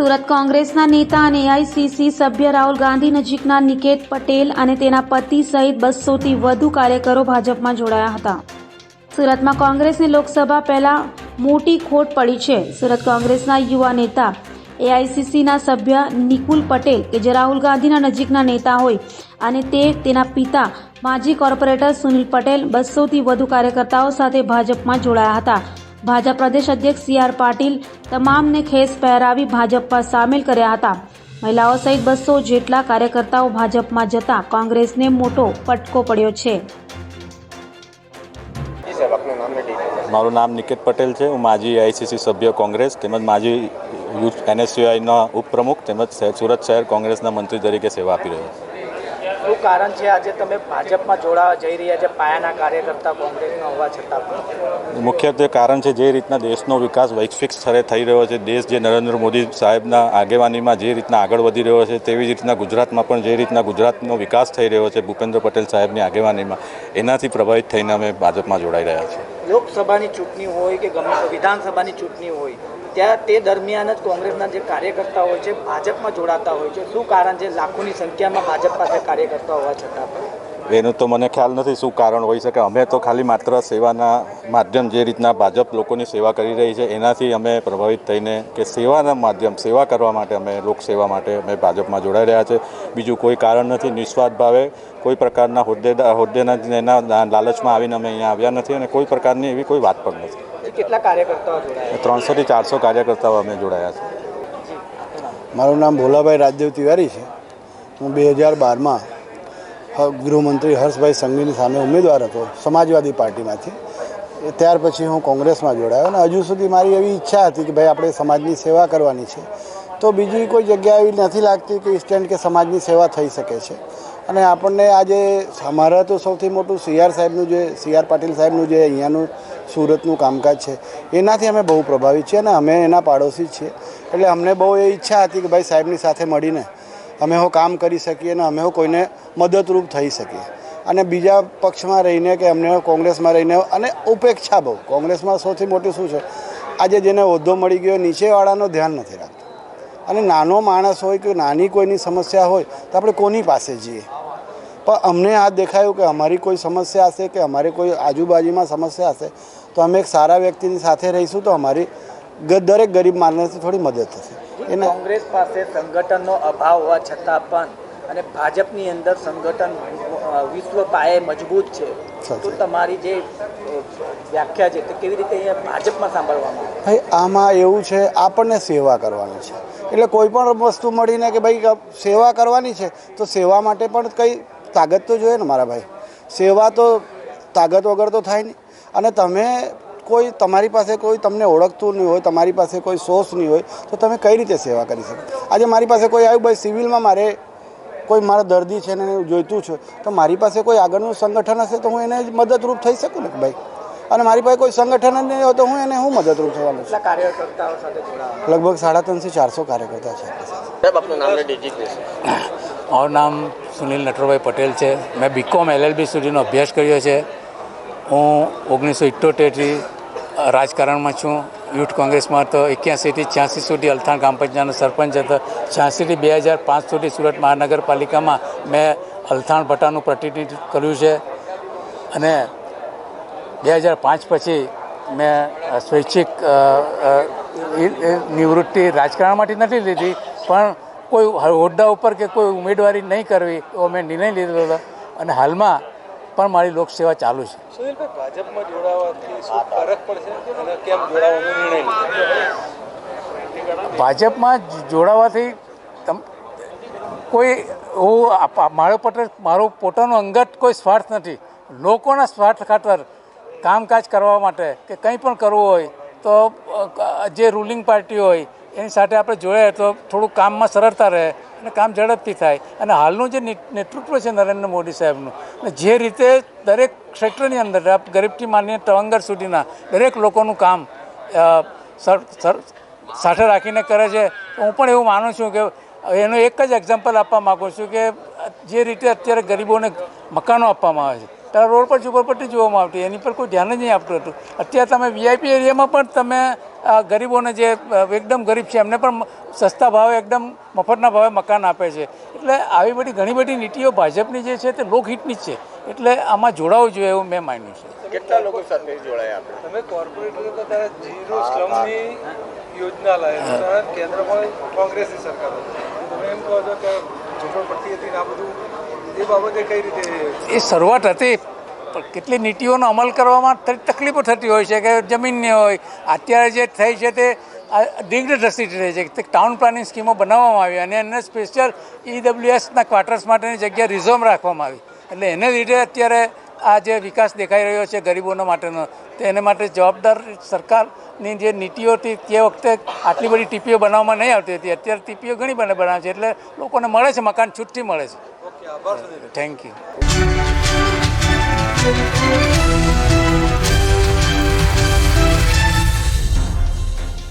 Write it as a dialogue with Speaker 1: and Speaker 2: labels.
Speaker 1: સુરત કોંગ્રેસના નેતા અને એઆઈસીસી સભ્ય રાહુલ ગાંધી નજીકના નિકેત પટેલ અને તેના પતિ સહિત બસોથી વધુ કાર્યકરો ભાજપમાં જોડાયા હતા. સુરતમાં કોંગ્રેસની લોકસભા પહેલા મોટી ખોટ પડી છે. સુરત કોંગ્રેસના યુવા નેતા એઆઈસીસીના સભ્ય નિકુલ પટેલ કે જે રાહુલ ગાંધીના નજીકના નેતા હોય અને તે તેના પિતા માજી કોર્પોરેટર સુનિલ પટેલ બસોથી વધુ કાર્યકર્તાઓ સાથે ભાજપમાં જોડાયા હતા. ભાજપ પ્રદેશ અધ્યક્ષ સી આર પાટીલ તમામને ખેસ પહેરાવી ભાજપમાં સામેલ કર્યા હતા. મહિલાઓ સહિત બસો જેટલા કાર્યકર્તાઓ ભાજપમાં જતા કોંગ્રેસને મોટો ફટકો પડ્યો છે.
Speaker 2: મારું નામ નિકેત પટેલ છે. હું માજી આઈસીસી સભ્ય કોંગ્રેસ તેમજ માજી યુથ એનએસયુઆઈના ઉપપ્રમુખ તેમજ સુરત શહેર કોંગ્રેસના મંત્રી તરીકે સેવા આપી રહ્યો છું.
Speaker 3: શું કારણ છે આજે તમે ભાજપમાં જોડાવા જઈ રહ્યા છે, પાયાના કાર્યકર્તા કોંગ્રેસના હોવા છતાં
Speaker 2: મુખ્યત્વે કારણ છે જે રીતના દેશનો વિકાસ વૈશ્વિક સ્તરે થઈ રહ્યો છે, દેશ જે નરેન્દ્ર મોદી સાહેબના આગેવાનીમાં જે રીતના આગળ વધી રહ્યો છે, તેવી જ રીતના ગુજરાતમાં પણ જે રીતના ગુજરાતનો વિકાસ થઈ રહ્યો છે, ભૂપેન્દ્ર પટેલ સાહેબની આગેવાનીમાં, એનાથી પ્રભાવિત થઈને અમે ભાજપમાં જોડાઈ રહ્યા છીએ.
Speaker 3: લોકસભાની ચૂંટણી હોય કે ગમે વિધાનસભાની ચૂંટણી હોય, ત્યાં તે દરમિયાન જ કોંગ્રેસના જે કાર્યકર્તા હોય છે, ભાજપમાં જોડાતા હોય છે. શું કારણ છે? લાખોની સંખ્યામાં ભાજપ પાસે કાર્યકર્તા હોવા છતાં પણ.
Speaker 2: એનું તો મને ખ્યાલ નથી શું કારણ હોઈ શકે. અમે તો ખાલી માત્ર સેવાના માધ્યમ જે રીતના ભાજપ લોકોની સેવા કરી રહી છે એનાથી અમે પ્રભાવિત થઈને કે સેવાના માધ્યમ સેવા કરવા માટે અમે લોકસેવા માટે અમે ભાજપમાં જોડાઈ રહ્યા છે. બીજું કોઈ કારણ નથી. નિસ્વાર્થ ભાવે કોઈ પ્રકારના હોદ્દેદાર હોદ્દેના એના લાલચમાં આવીને અમે અહીંયા આવ્યા નથી અને કોઈ પ્રકારની એવી કોઈ વાત પણ નથી.
Speaker 3: કેટલા કાર્યકર્તાઓ જોડાયા?
Speaker 2: ત્રણસોથી ચારસો કાર્યકર્તાઓ અમે જોડાયા છે.
Speaker 4: મારું નામ ભોલાભાઈ રાજદેવ તિવારી છે. હું બે હજાર બારમાં ગૃહમંત્રી હર્ષભાઈ સંઘવીની સામે ઉમેદવાર હતો, સમાજવાદી પાર્ટીમાંથી. ત્યાર પછી હું કોંગ્રેસમાં જોડાયો અને હજુ સુધી મારી એવી ઈચ્છા હતી કે ભાઈ આપણે સમાજની સેવા કરવાની છે. તો બીજી કોઈ જગ્યા એવી નથી લાગતી કે સ્ટેન્ડ કે સમાજની સેવા થઈ શકે છે. અને આપણને આજે અમારા તો સૌથી મોટું સીઆર સાહેબનું જે સીઆર પાટીલ સાહેબનું જે અહીંયાનું સુરતનું કામકાજ છે, એનાથી અમે બહુ પ્રભાવિત છીએ અને અમે એના પાડોશી છીએ. એટલે અમને બહુ એ ઈચ્છા હતી કે ભાઈ સાહેબની સાથે મળીને અમે હો કામ કરી શકીએ અને અમે હો કોઈને મદદરૂપ થઈ શકીએ અને બીજા પક્ષમાં રહીને કે અમને કોંગ્રેસમાં રહીને અને ઉપેક્ષા બહુ. કોંગ્રેસમાં સૌથી મોટું શું છે? આજે જેને હોદ્દો મળી ગયો, નીચેવાળાનો ધ્યાન નથી રાખતો. અને નાનો માણસ હોય કે નાની કોઈની સમસ્યા હોય, તો આપણે કોની પાસે જઈએ? પણ અમને આ દેખાયું કે અમારી કોઈ સમસ્યા હશે કે અમારી કોઈ આજુબાજુમાં સમસ્યા હશે, તો અમે એક સારા વ્યક્તિની સાથે રહીશું તો અમારી દરેક ગરીબ માણસને થોડી મદદ થશે.
Speaker 3: કોંગ્રેસ પાસે સંગઠનનો અભાવ હોવા છતાં પણ અને ભાજપની અંદર સંગઠન વિશ્વ પાયે મજબૂત છે. તો તમારી જે વ્યાખ્યા છે તે કેવી રીતે અહીંયા ભાજપમાં સાંભળવામાં
Speaker 4: ભાઈ આમાં એવું છે આપણને સેવા કરવાની છે. એટલે કોઈ પણ વસ્તુ મળીને કે ભાઈ સેવા કરવાની છે તો સેવા માટે પણ કંઈ તાકાત તો જોઈએ ને મારા ભાઈ? સેવા તો તાકાત વગર તો થાય નહીં. અને તમે કોઈ તમારી પાસે કોઈ તમને ઓળખતું નહીં હોય તમારી પાસે કોઈ સોર્સ નહીં હોય તો તમે કઈ રીતે સેવા કરી શકો? આજે મારી પાસે કોઈ આવ્યું ભાઈ સિવિલમાં મારે કોઈ મારા દર્દી છે ને એને જોઈતું છે તો મારી પાસે કોઈ આગળનું સંગઠન હશે તો હું એને જ મદદરૂપ થઈ શકું ને ભાઈ? અને મારી પાસે કોઈ સંગઠન જ નહીં હોય તો હું એને હું મદદરૂપ થવાનું છું? લગભગ સાડા ત્રણથી ચારસો કાર્યકર્તા છે.
Speaker 5: મારું નામ સુનિલ નટવરભાઈ પટેલ છે. મેં બીકોમ એલએલબી સુધીનો અભ્યાસ કર્યો છે. હું ઓગણીસો ઇઠ્ઠોતેરથી રાજકારણમાં છું. યુથ કોંગ્રેસમાં તો એક્યાસીથી છ્યાસી સુધી અલથાણ ગ્રામ પંચાયતનો સરપંચ હતો. છ્યાસીથી બે હજાર પાંચ સુધી સુરત મહાનગરપાલિકામાં મેં અલથાણ ભટ્ટાનું પ્રતિનિધિત્વ કર્યું છે. અને બે હજાર પાંચ પછી મેં સ્વૈચ્છિક નિવૃત્તિ રાજકારણમાંથી નથી લીધી, પણ કોઈ હોદ્દા ઉપર કે કોઈ ઉમેદવારી નહીં કરવી એવો મેં નિર્ણય લીધો હતો. અને હાલમાં પણ મારી લોકસેવા ચાલુ છે.
Speaker 6: સુનિલભાઈ ભાજપમાં જોડાવાથી શું ફરક પડશે અને કેમ જોડાવાનો નિર્ણય
Speaker 5: ભાજપમાં જોડાવાથી તમ કોઈ હું મારો પટેલ મારો પોતાનો અંગત કોઈ સ્વાર્થ નથી. લોકોના સ્વાર્થ ખાતર કામકાજ કરવા માટે કે કંઈ પણ કરવું હોય તો જે રૂલિંગ પાર્ટી હોય એની સાથે આપણે જોઈએ તો થોડું કામમાં સરળતા રહે અને કામ ઝડપથી થાય. અને હાલનું જે નેતૃત્વ છે નરેન્દ્ર મોદી સાહેબનું જે રીતે દરેક ક્ષેત્રની અંદર ગરીબથી માનીને તવંગર સુધીના દરેક લોકોનું કામ સાથે રાખીને કરે છે હું પણ એવું માનું છું કે એનું એક જ એક્ઝામ્પલ આપવા માગું છું કે જે રીતે અત્યારે ગરીબોને મકાનો આપવામાં આવે છે. ત્યારે રોડ પર, ઝુંપડપટ્ટી જોવામાં આવતી, એની પર કોઈ ધ્યાન જ નહીં આપતું હતું. અત્યારે તમે વીઆઈપી એરિયામાં પણ તમે ગરીબોને જે એકદમ ગરીબ છે એમને પણ સસ્તા ભાવે એકદમ મફતના ભાવે મકાન આપે છે. એટલે આવી બધી ઘણી બધી નીતિઓ ભાજપની જે છે તે લોકહિતની જ છે. એટલે આમાં જોડાવું જોઈએ એવું મેં માન્યું છે.
Speaker 7: કેટલા લોકો સાથે જોડાયા
Speaker 6: તમે કોર્પોરેટ લોકો ઝીરો સ્લમની યોજના લાવી કેન્દ્રમાં કોંગ્રેસની સરકાર તમે એમ કહો છો કે ઝૂંપડપટ્ટી હતી ને આ બધું એ બાબતે કઈ રીતે
Speaker 5: એ શરૂઆત હતી. પણ કેટલી નીતિઓનો અમલ કરવામાં તકલીફો થતી હોય છે કે જમીનની હોય. અત્યારે જે થઈ છે તે દિગ્ધ દ્રષ્ટિ રહી છે. તે ટાઉન પ્લાનિંગ સ્કીમો બનાવવામાં આવી અને એને સ્પેશિયલ ઈડબ્લ્યુએસના ક્વાર્ટર્સ માટેની જગ્યા રિઝર્વ રાખવામાં આવી. એટલે એને લીધે અત્યારે આ જે વિકાસ દેખાઈ રહ્યો છે ગરીબોના માટેનો તો એને માટે જવાબદાર સરકારની જે નીતિઓ હતી તે વખતે આટલી બધી ટીપીઓ બનાવવામાં નહીં આવતી હતી. અત્યારે ટીપીઓ ઘણી બને બનાવે છે. એટલે લોકોને મળે છે મકાન છૂટથી મળે છે. Thank you Música